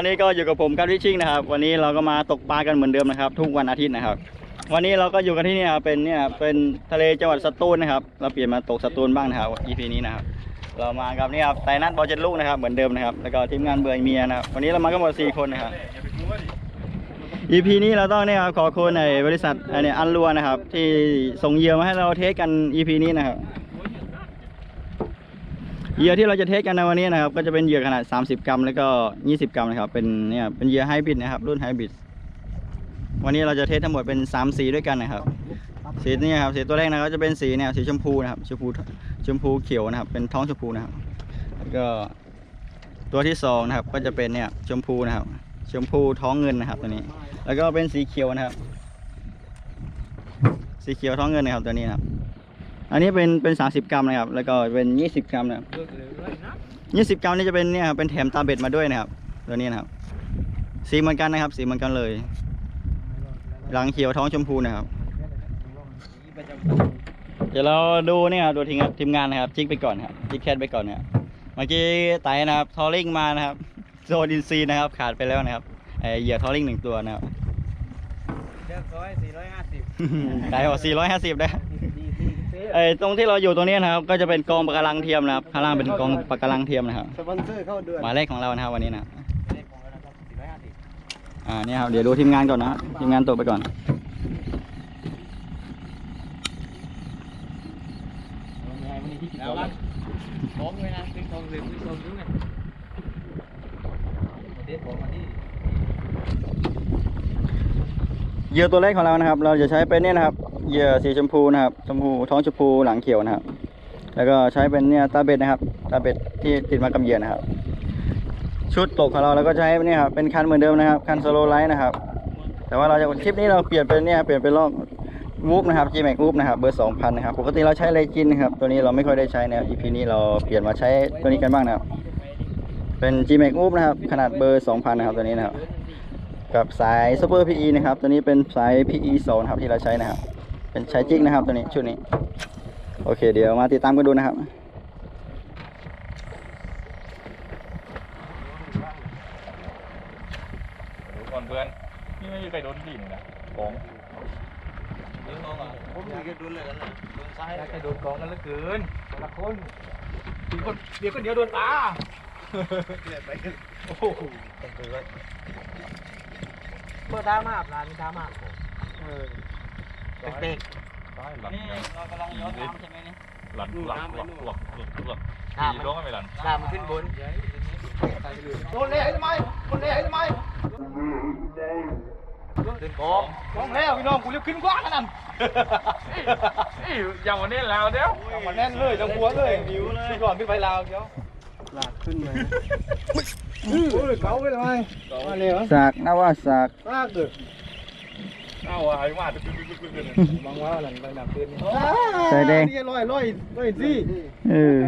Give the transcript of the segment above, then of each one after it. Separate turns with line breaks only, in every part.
ตอนนี้ก็อยู่กับผมการวิชิงนะครับ วันนี้เราก็มาตกปลากันเหมือนเดิมนะครับ ทุกวันอาทิตย์นะครับ วันนี้เราก็อยู่กันที่นี่ครับเป็นเนี่ยเป็นทะเลจังหวัดสตูลนะครับ เราเปลี่ยนมาตกสตูลบ้างนะครับ EP นี้นะครับ เรามากับนี่ครับไตรนัทบอลเจ็ดลูกนะครับเหมือนเดิมนะครับ แล้วก็ทีมงานเบื่อเมียนะครับ วันนี้เรามากันหมดสี่คนนะครับ EP นี้เราต้องเนี่ยครับขอบคุณในบริษัทอันนี้อันรัวนะครับ ที่ส่งเยื่อมาให้เราเทสกัน EP นี้นะครับ เหยื่อที่เราจะเทสกันในวันนี้นะครับ ก็จะเป็นเหยื่อขนาด 30 กรัม แล้วก็ 20 กรัมนะครับ เป็นเนี่ยเป็นเหยื่อไฮบริดนะครับ รุ่นไฮบริดวันนี้เราจะเทสทั้งหมดเป็น3สีด้วยกันนะครับ สีนี้ครับสีตัวแรกนะครับจะเป็นสีเนี่ยสีชมพูนะครับชมพูชมพูเขียวนะครับ เป็นท้องชมพูนะครับ แล้วก็ตัวที่สองนะครับก็จะเป็นเนี่ยชมพูนะครับ ชมพูท้องเงินนะครับตัวนี้ แล้วก็เป็นสีเขียวนะครับ สีเขียวท้องเงินนะครับตัวนี้นะครับ อันนี้เป็นเป็น 30 กรัมนะครับ แล้วก็เป็น 20 กรัมนะครับ 20 กรัมนี่จะเป็นเนี่ยครับเป็นแถมตาเบ็ดมาด้วยนะครับ ตัวนี้นะครับ สีเหมือนกันนะครับ สีเหมือนกันเลย หลังเขียวท้องชมพูนะครับ เดี๋ยวเราดูเนี่ยครับดูทีมงานทีมงานนะครับ จิกไปก่อนครับ จิกแคทไปก่อนนะครับเมื่อกี้ไต่นะครับ ทอลลิงมานะครับ โซดินซีนะครับ ขาดไปแล้วนะครับไอเหยื่อทอลลิงหนึ่งตัวนะครับ
เรียบร้อยสี่ร้อยห้าสิบ
ไก่บอก450นะ ไอตรงที่เราอยู่ตรงนี้นะครับ ก็จะเป็นกองปะการังเทียมนะครับข้างล่างเป็นกองปะการังเทียมนะครับ
สปอนเซอร์เข้าเดือน
หมายเลขของเรานะครับวันนี้นะครับ
เลขของเรานะครับสี่ร้อยห้าสิบ
อ่าเนี่ยครับเดี๋ยวดูทีมงานก่อนนะทีมงานตกไปก่อน
แล้วกันท้องเลยนะขึ้นท้องเลยขึ้นท้องด้วยเด็ดของมาที่
เหยื่อตัวแรกของเรานะครับ เราจะใช้เป็นเนี่ยนะครับ เหยื่อสีชมพูนะครับ ชมพูท้องชมพูหลังเขียวนะครับ แล้วก็ใช้เป็นเนี่ยตาเบ็ดนะครับ ตาเบ็ดที่ติดมากับเหยื่อนะครับ ชุดตกของเราเราก็ใช้เนี่ยครับ เป็นคันเหมือนเดิมนะครับ คันโซโลไลท์นะครับ แต่ว่าเราจะคลิปนี้เราเปลี่ยนเป็นเนี่ยเปลี่ยนเป็นลอกวูฟนะครับ G Max วูฟนะครับ เบอร์2,000นะครับ ปกติเราใช้เลจินนะครับ ตัวนี้เราไม่ค่อยได้ใช้นะครับ EP นี้เราเปลี่ยนมาใช้ตัวนี้กันบ้างนะครับ เป็น G Max Move นะครับ ขนาดเบอร์2,000นะครับ ตัวนี้นะครับ กับสาย Super PE นะครับ ตัวนี้เป็นสาย PE 2นะครับที่เราใช้นะครับ เป็นใช้จิกนะครับตัวนี้ชุดนี้ โอเค เดี๋ยวมาติดตามกันดูนะครับ
ดูก่อนเพื่อนนี่ไม่มีใครโดนดีนี่นะกอง
ผมมีแค่โดนเลยกันเลยโดนซ้ายแค่โดนกองกันเหลือเกินแต่ละคนทีคนเดียวคนเดียวโดนตาเกลียดไปโอ้โหต้องไปไว้เพื่อท้ามากร้านนี้ท้ามากเออ เด็ก
ซ้ายหลัง
นี่เรากำลังย้อนตามใช่ไหมนี่
หลังหลังหลังหลังหลังหลัง
อ่า
ขี่ร้องไม่หลัง
ๆตามมันขึ้นบนโดนเลยทำไมโดนเลยทำไมเดินกองกองแล้วพี่น้องกูเรียกขึ้นกว้างขนาด
อย่างวันนี้แล้วเดี๋ยว
มันแน่นเลยจังหัวเลยหิวเลยก่อนพี่ไปลาวเดี๋ยวลากขึ้นเลยอื้อเก๋าไปเลยมาเลยเหรอ
สากนะว่าสาก
ลากเลย
เอาไอ้มาด
มองว่าหลังไปหนักขึ้น
ใส่แดง
นี่ลอยลอยลอยสิ
เออ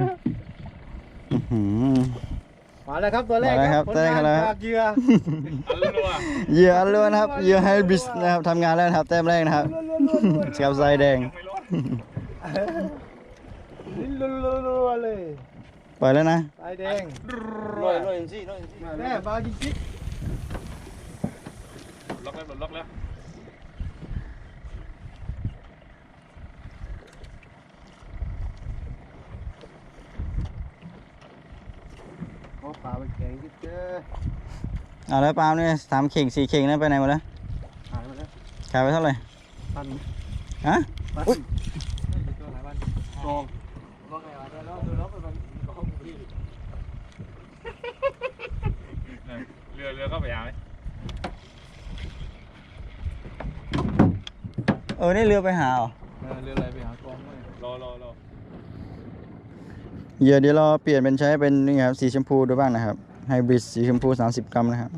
มาแล้วครับตัวแรก
ครับตัวแรกแล้วครับ
เหยื่อ
อันนู้นว่ะ
เหยื่ออันล้วนนะครับเหยื่อไฮบริดนะครับทำงานแล้วครับแต้มแรกนะครับกับสายแดง
ไม่รอด
ลิ้นรัวๆเลย
ปล่อยแล้วนะ
สายแดงลอยลอยสิลอยสิแม่บาจิจิก
ล็อกแล้วล็อกแล้ว
ขอปลาไปแกงจิ๊บ เจ้อ
เอาแล้วปาล์มเนี่ยสามเข่งสี่เข่งนั่นไปไหนหมดแล้ว
หายไปแล้ว
ขายไปเท่าไหร่
ปัน
ฮะ
ปันตัวไหนบ้านกองกองไงวะเดี๋ยวเราดูแล้วไปมันกองพี่
เรือเรือเข้าไปยังไหม
เออนี่เรือไปหาเหรอ
เออเรืออะไรไปหากองเลย
รอรอรอ
เหยื่อเดี๋ยวเราเปลี่ยนเป็นใช้เป็นนี่ครับสีชมพูดูบ้างนะครับ ไฮบริดสีชมพู 30 กรัมนะครับ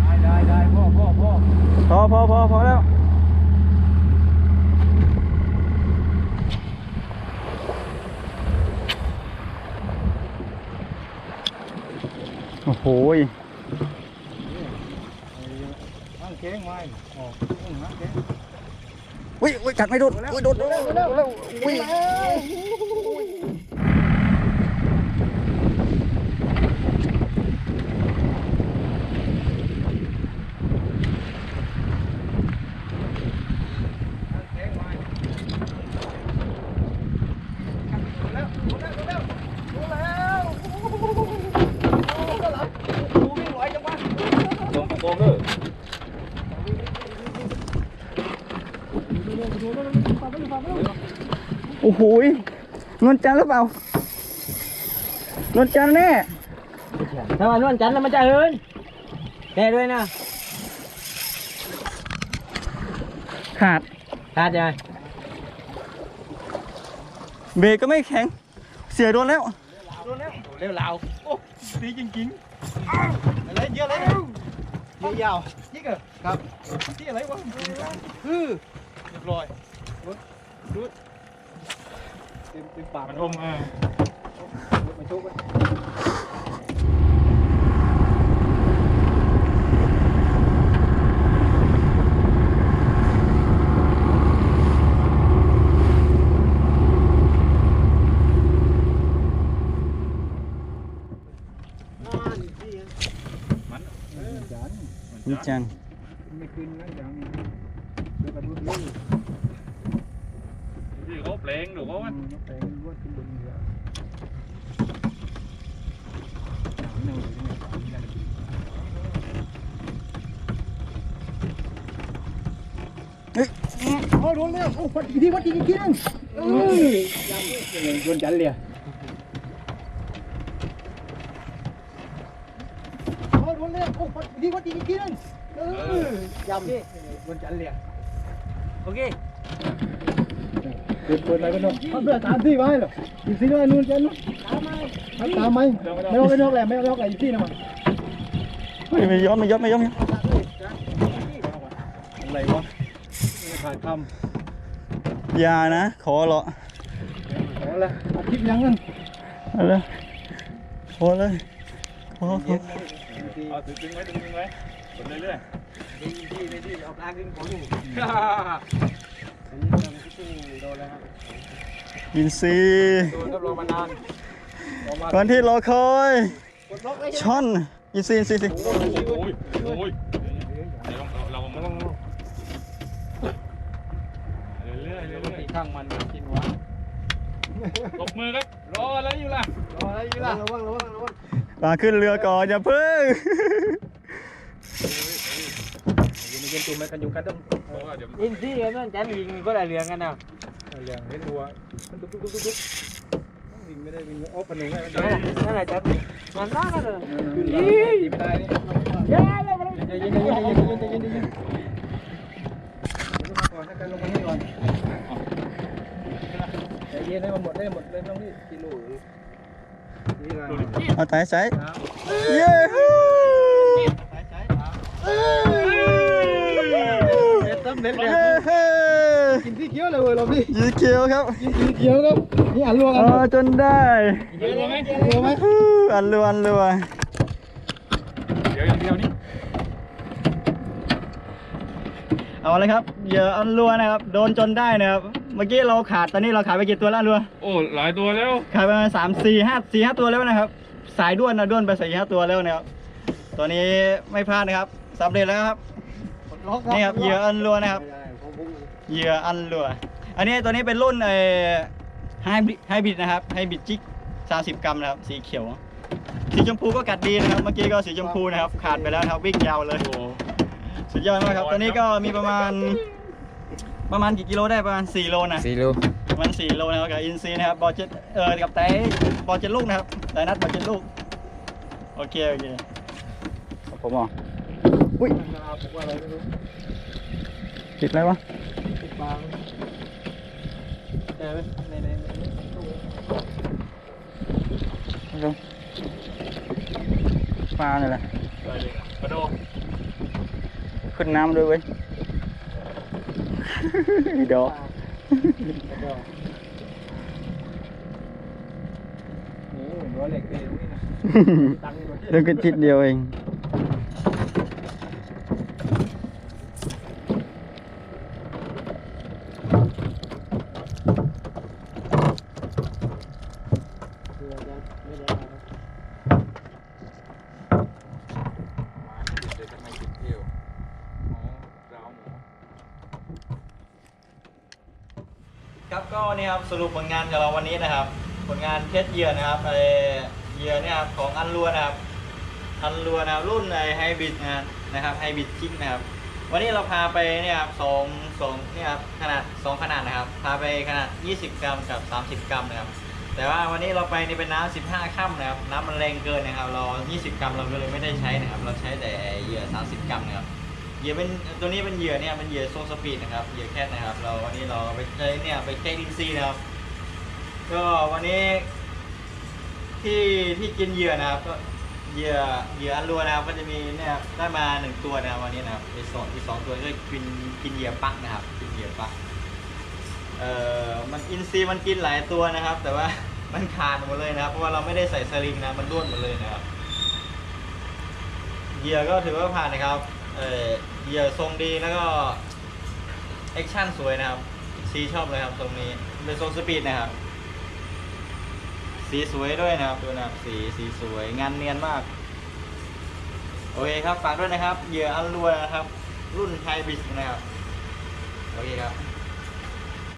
ได้ได้ได้พ่อพ่อพ่อ
พอพอพอแล้วโอ้โหย
ห้างเค้งไว้ออกห้างเค้ง
อุ้ยอุ้ยกัดไม่โดนอุ้ยโดนโดนแล้วโดนแล้วอุ้ย โอ้โหยนวลจันทร์หรือเปล่านวลจันทร์แน่
ถ้ามันวันจันทร์แล้วมันจะเฮินแน่ด้วยนะ
ขาด
ขาดยังไง
เบรกก็ไม่แข็ง เสียโดนแล้ว
เร็วเหลาโอ้ดีจริงๆอะไรเยอะเลยเยอะยาวยิ่งเหรอครับที่อะไรวะอือเรียบร้อยรุดรุด เต็มเต็มปาก
มันอมเออ
มันชุบไป
นวลจันทร์
ไม่ขึ้นนะอย่างนี้เดี๋ยวกระดุดเลย
Thì có plan được không anh? Ôi,
đốn leo. Ôi, quạt đi, quạt đi, kia. Ôi, đốn chắn liền.
โดนเลยโอ้ดีกว่าดีอีกทีนึง
เอ
อ
ยำดิบนจันเลยโอเค เปิดเปิดอะไรกันเนาะเอาเพื่อตามที่ไว้เหรออีกทีด้วยนู่นจันเนาะตามไหมตามไหมไม่เอาไม่นอกแหละไม่เอานอกแหละอีกทีนะมัน
ไม่ไม่ย้อนไม่ย้อนไม่ย้อนไม่ยอน
อะไรวะถ่ายท
อย่านะขอเหรอ
ขอละอาทิตย์ยังนั่น
อาเลยขอเลยขอขอ
เอาถือตึงไว้ตึงไว้กดเรื่อย
ๆดีดีดีเอาปลาขึ้นขออยู่ วครับ
ยินซี
โดนครับรอมานานรอมา
วันที่รอคอย
กดล็อกเลย
ช่อนยินซียินซีสิ
โอ้ยโอ้ยโอ้ยเดี๋ยวเราเราต้องเรื่อยๆเรื่
ปก
อย
ติข้างมันกินวะ
ๆตบมือครับ รออะไรอยู่ล่ะ
รออะไรอยู่ล่ะระวังระวังระวัง
มาขึ้นเรือก่อนอย่าเพิ่ง
อยู่ในเย็นตัวมันกันอยู่กันต้อง
เพราะว่าเดี๋ยว
อินซี่กันนั่นจันยิงก็ได้เรื่องกันนะเรื่องเห็นวัวมันตุ๊กตุ๊กตุ๊กตุ๊กวิ่งไม่ได้วิ่งโอ้ปนุงได้นั่นแหละจันมันน่ากันเลยยิงได้นี่เย็นเย็นเย็นเย็นเย็นเย็นเย็นเย็นก่อนให้กันลงมาให้ก่อนใจเย็นให้มันหมดได้หมดเลยต้องนี่กิโลนี่ไง
เอาสายสายเย้ฮู้
สายสายเด็ดต้มเด็ด
เย้
เด็ด
เฮ้
กินที่เคี้ยวเลยเว้ยเราพี่
ยีเขียวครับ
กินที่เคี้ยวครับนี่อ่านลวง
อ๋
กัน
อจนได้
เยอะไหมเยอะไหม
ฮู้อันรัวอันรัว
เดี๋ยวอย่างเดียวนี่
เอาเลยครับเหยื่ออันรัวนะครับ โดนจนได้นะครับ เมื่อกี้เราขาด ตอนนี้เราขาดไปกี่ตัวแล้วอันรัว
โอ้ หลายตัวแล้ว
ขาดไปประมาณสามสี่ห้าสี่ห้าตัวแล้วนะครับ สายด้วนนะด้วนไปสี่ห้าตัวแล้วนะครับ ตัวนี้ไม่พลาดนะครับสำเร็จแล้วครับ นี่ครับเหยื่ออันรัวนะครับเหยื่ออันรัว อันนี้ตัวนี้เป็นรุ่นเอ่อไฮบริดไฮบริดนะครับไฮบริดจิก30กรัมนะครับ สีเขียว สีชมพูก็กัดดีนะครับ เมื่อกี้ก็สีชมพูนะครับ ขาดไปแล้วนะครับวิ่งยาวเลย
โอ้
สุดยอดมากครับ ตัวนี้ก็มีประมาณ ประมาณกี่กิโลได้ประมาณ4โลนะ
สี่โล
ประมาณ4โลนะครับกับอินซีนะครับบอลเจ็ดเออกับไตบอลเจ็ดลูกนะครับไตนัดบอลเจ็ดลูกโอเคโอเคผมอะ อุ้ย
ว่าอะไรไม่รู้
ติดอะไรวะ
ติดปางเจอไหมในใน
ไม่รู้ปลาเนี่ยแหละ
ได้เลยกระโดด
ขึ้นน้ำด้วยเว้ยอีดอก
โอ้ยร้อยเหล็กเลยนี่นะตังค์
เรื่องกันจิตเดียวเอง
เค
รับก็นี่ครับ สรุปผลงานของเราวันนี้นะครับ ผลงานเทสเยื่อนะครับไอเยื่อเนี่ยครับของอันรัวนะครับอันรัวนะครับรุ่นไอไฮบริดนะครับไฮบริดคิกนะครับ วันนี้เราพาไปเนี่ยครับสองสองเนี่ยครับขนาดสองขนาดนะครับ พาไปขนาด 20 กรัมกับ 30 กรัมนะครับ แต่ว่าวันนี้เราไปนี่เป็นน้ำ15ค่ำนะครับ น้ำมันแรงเกินนะครับ เรา 20 กรัมเราก็เลยไม่ได้ใช้นะครับ เราใช้แต่เยื่อ30 กรัมนะครับ เหยื่อเป็นตัวนี้เป็นเหยื่อเนี่ยเป็นเหยื่อโซสปีดนะครับเหยื่อแคทนะครับ เราวันนี้เราไปใช้เนี่ยไปแค่ดินซีนะครับก็วันนี้ที่ที่กินเหยื่อนะครับก็เหยื่อเหยื่ออันรัวนะครับก็จะมีเนี่ยครับได้มาหนึ่งตัวนะครับวันนี้นะครับมีสองอีกสองตัวก็กินกินเหยื่อปักนะครับ กินเหยื่อปักเอ่อมันอินซีมันกินหลายตัวนะครับ แต่ว่ามันขาดหมดเลยนะครับเพราะว่าเราไม่ได้ใส่สลิงนะมันร่วนหมดเลยนะครับเหยื่อก็ถือว่าผ่านนะครับ เอ่อเหยื่อทรงดีแล้วก็แอคชั่นสวยนะครับ สีชอบเลยครับตรงนี้ เป็นทรงสปีดนะครับ สีสวยด้วยนะครับดูนะครับสีสีสวยงานเนียนมาก โอเคครับฝากด้วยนะครับ เหยื่ออันรัวนะครับ รุ่นไฮบริดนะครับ โอเคครับ